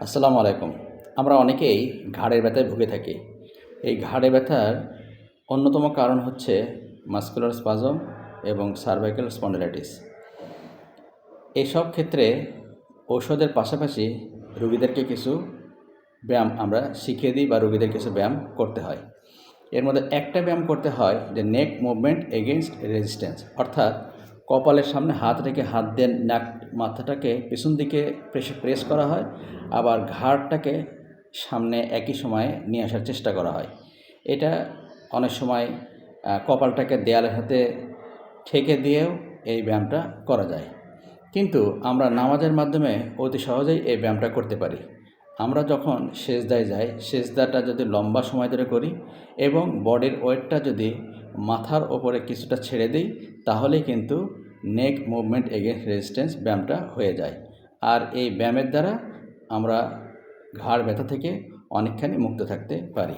আসসালামু আলাইকুম। আমরা অনেকেই ঘাড়ের ব্যথায় ভুগে থাকি। এই ঘাড়ে ব্যথার অন্যতম কারণ হচ্ছে মাস্কুলার স্পাজম এবং সার্ভাইকাল স্পন্ডেলাইটিস। এইসব ক্ষেত্রে ঔষধের পাশাপাশি রুগীদেরকে কিছু ব্যায়াম আমরা শিখিয়ে দিই বা রুগীদের কিছু ব্যায়াম করতে হয়। এর মধ্যে একটা ব্যায়াম করতে হয় যে নেক মুভমেন্ট এগেনস্ট রেজিস্ট্যান্স, অর্থাৎ কপালের সামনে হাত রেখে হাত দিয়ে নাক মাথাটাকে পেছন দিকে প্রেসে, প্রেস করা হয়, আবার ঘাড়টাকে সামনে একই সময়ে নিয়ে আসার চেষ্টা করা হয়। এটা অনেক সময় কপালটাকে দেয়ালের হাতে ঠেকে দিয়েও এই ব্যায়ামটা করা যায়। কিন্তু আমরা নামাজের মাধ্যমে অতি সহজেই এই ব্যায়ামটা করতে পারি। আমরা যখন সেজদায় যাই, সেজদাটা যদি লম্বা সময় ধরে করি এবং বডির ওয়েটটা যদি মাথার ওপরে কিছুটা ছেড়ে দিই তাহলে কিন্তু নেক মুভমেন্ট এগেনস্ট রেজিস্ট্যান্স ব্যায়ামটা হয়ে যায়। আর এই ব্যায়ামের দ্বারা আমরা ঘাড় ব্যথা থেকে অনেকখানি মুক্ত থাকতে পারি।